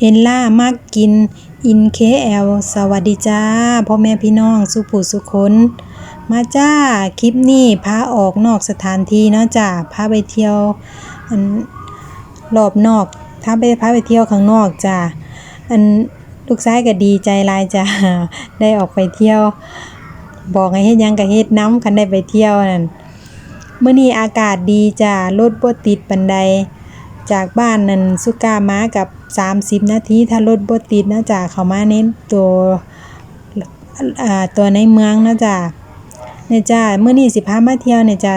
เอ็นล่ามักกิน อินเคแอลสวัสดีจ้าพ่อแม่พี่น้องสุผู้สุคนมาจ้าคลิปนี้พาออกนอกสถานที่เนาะจ้าพาไปเที่ยวอันรอบนอกถ้าไปพาไปเที่ยวข้างนอกจ้าอันลูกชายก็ดีใจลายจ้าได้ออกไปเที่ยว บอกให้เฮ็ดยังก็เฮ็ดน้ำคันได้ไปเที่ยวนั่นเมื้อนี้อากาศดีจ้ารถบ่ติดปานใดจากบ้านนั่นสุกามากับ 30 นาทีถ้ารถบ่ติดนะจ้ะเข้ามาในตัวตัวในเมืองนะจ้ะเนี่ยจ้ะมื้อนี้สิพามาเที่ยวเนี่ยจ้ะ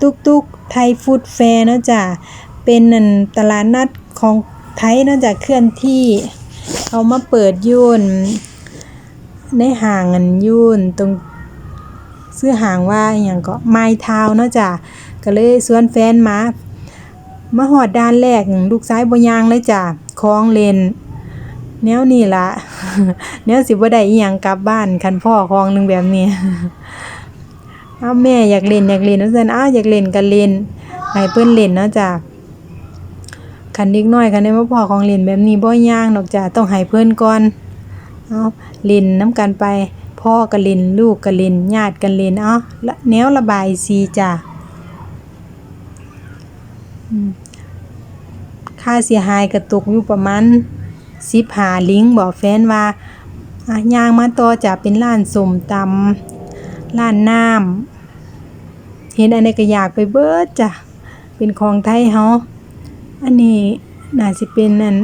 ตุกตุกไทยฟู้ดแฟร์นะจ้ะเป็นนั่นตลาดนัดของไทยนะจ้ะเคลื่อนที่เขามาเปิดยุ่นในห้างอันยุ่นตรงซื้อห่างว่าอย่างก็ไมทาวเนาะจ้ะก็เลยชวนแฟนมามาหอดด้านแรกลูกซ้ายบยางเลยจ้ะ คล้องเลนแนวนี้ล่ะแนวสิบ่ได้อีหยังกลับบ้านคันพ่อคลองหนึงแบบนี้อ้าแม่อยากเล่นอยากเล่นว่าซั่นอ้าอยากเล่นก็เล่นให้เพิ่นเล่นเนาะจ้ะคันเด็กน้อยคันได้มาพ่อของเล่นแบบนี้บ่ย่างดอกจ้ะต้องให้เพิ่อนก่อนเอาเล่นนํกันไป พ่อก็เล่นลูกก็เล่นญาติกันเล่นเอ้าละแนวระบายสีจ้ะ ค่าเสียหายก็ตกอยู่ประมาณ15ลิงบอกแฟนว่าอะย่างมาต่อจะเป็นร้านสมตำร้านน้ำเห็นอันนี้ก็อยากไปเบิดจ้ะเป็นของไทยเฮาอันนี้น่าสิเป็นอัน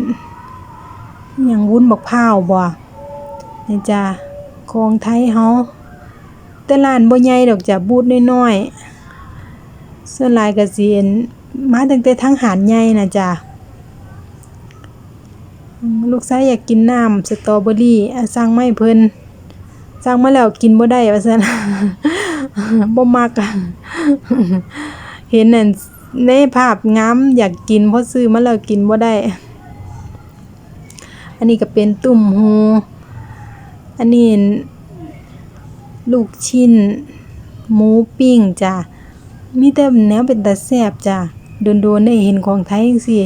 อิหยังวุ้นบักพร้าวบ่นี่จ้ะของไทยเฮาแต่ร้านบ่ใหญ่ดอกจ้ะบูธน้อยๆส่วนลายก็สิเห็นมาตั้งแต่ทางหาดใหญ่น่ะจ้ะ ลูกชายอยากกินน้ำสตรอเบอรี่อะสั่งมาให้เพิ่นสั่งมาแล้วกินบ่ได้ว่าซั่นบ่มักเห็นนั่นในภาพงามอยากกินเพอซื้อมาแล้วกินบ่ได้ อันนี้ก็เป็นตุ่มหูอันนี้ลูกชิ้น หมูปิ้งจ้ะมีแต่แนวเป็นตาแซบจ้ะโดนๆได้เห็นของไทยจังซี่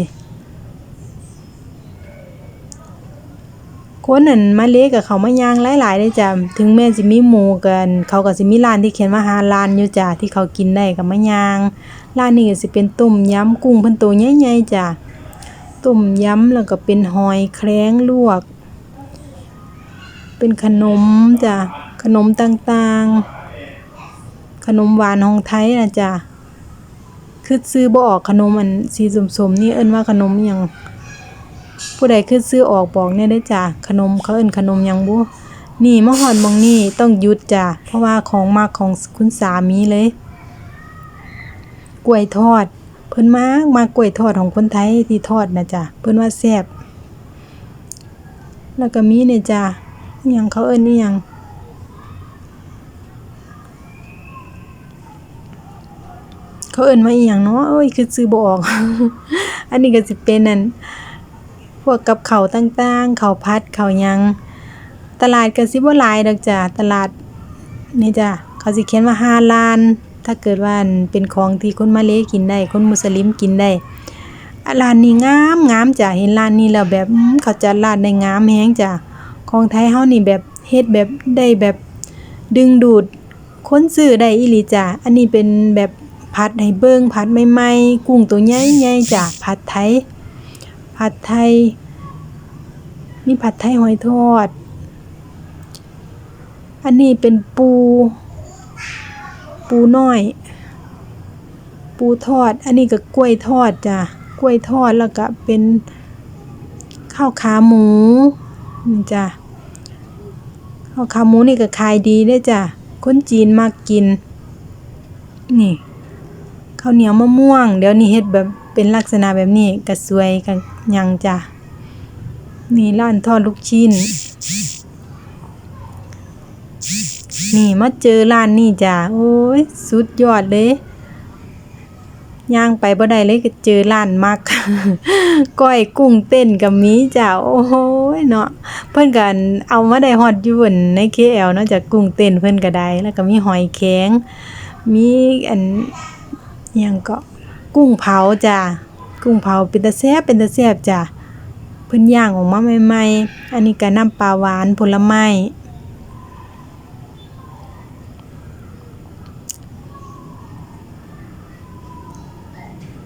คนนั่นมาเลกับเขามาย่างหลายๆเลยจ้ะถึงแม้สิมีหมูกัน เขาก็สิมีร้านที่เขียนว่าหาร้านอยู่จ้ะที่เขากินได้ก็มาย่างร้านนี้ก็สิเป็นต้มยำกุ้งเพิ่นตัวใหญ่ๆจ้ะต้มยำแล้วก็เป็นหอยแครงลวก เป็นขนมจ้ะขนมต่างๆ ขนมหวานของไทยนะจ้ะคือซื้อบ่ออกขนมอันสีสมๆนี่เอิ้นว่าขนมหยัง ผู้ใดคือซื้อออกบอกแหน่เด้จ้ะขนมเขาเอิ้นขนมยังบุนี่มาฮอดมองนี้ต้องหยุดจ้ะเพราะว่าของมักของคุณสามีเลย กล้วยทอด เพิ่นมากมากล้วยทอดของคนไทยที่ทอดนะจ้ะเพิ่นว่าแซ่บแล้วก็มีเนี่ยจ้ะยังเขาเอิ้นอิหยังเขาเอิ้นว่าอิหยังเนาะเอ้ยคือซื้อบ่ออก อันนี้ก็สิเป็นนั่น วกกับเขาต่างๆ เขาวผัดเขายัง ตลาดก็สิบ่หลายดอกจ้ะตลาดนี่จ้ะเขาสิเขียนว่าห้าล้าน ถ้าเกิดว่าเป็นของที่คนมาเลกินได้ คนมุสลิมกินได้อะร้านนี้งามงามจ้ะเห็นร้านนี้แล้วแบบเขาจัดร้านได้งามแฮงจ้ะของไทยเฮานี่แบบเฮ็ดแบบได้แบบดึงดูดคนซื้อได้อีหลีจ้ะอันนี้เป็นแบบผัดให้เบิ่งผัดใหม่ๆกุ้งตัวใหญ่ๆจ้ะผัดไทย ผัดไทย มีผัดไทยหอยทอด อันนี้เป็นปู ปูน้อย ปูทอด อันนี้ก็กล้วยทอดจ้ะ กล้วยทอดแล้วก็เป็นข้าวขาหมูนี่จ้ะข้าวขาหมูนี่ก็ขายดีเด้จ้ะ คนจีนมักกิน นี่ข้าวเหนียวมะม่วง เดี๋ยวนี้เฮ็ดแบบเป็นลักษณะแบบนี้ก็สวยกันยังจ้ะนี่ร้านทอดลูกชิ้น นี่มาเจอร้านนี่จ้ะโอ้ยสุดยอดเลยย่างไปบ่ได้เลยก็เจอร้านมักก้อยกุ้งเต้นกับมีจ้ะโอ้โหเนาะเพิ่นก็เอามาได้ฮอดอยู่บนใน KL เนาะจ้ะกุ้งเต้นเพิ่นก็ได้แล้วก็มีหอยแครงมีอันยังก็ กุ้งเผาจ้ะกุ้งเผาเป็นตาแซบเป็นตาแซบจ้ะเพิ่นย่างออกมาใหม่ๆ อันนี้ก็น้ำปลาหวานผลไม้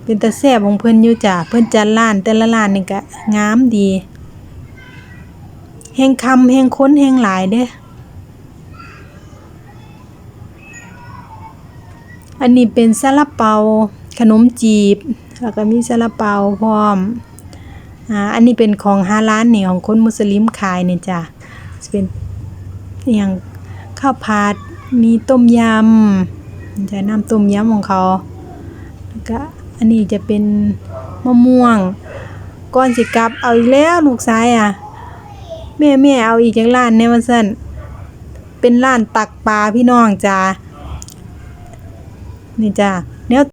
เป็นตาแซบของเพิ่นอยู่จ้ะเพิ่นจัดร้านแต่ละร้านนี่ก็งามดีแฮงคำแฮงค้นแฮงหลายเด้อันนี้เป็นซาลาเปา ขนมจีบ แล้วก็มีซาลาเปาพร้อมอ่าอันนี้เป็นของฮาลาลนี่ของคนมุสลิมขายเนี่ยจ้ะจะเป็นอย่างข้าวผัดมีต้มยำจะน้ำต้มยำของเขาแล้วก็อันนี้จะเป็นมะม่วงก่อนสิกลับเอาอีกแล้วลูกชายอะแม่แม่เอาอีกจากร้านแน่ว่าซั่นเป็นร้านตักปลาพี่น้องจ้านี่จ้า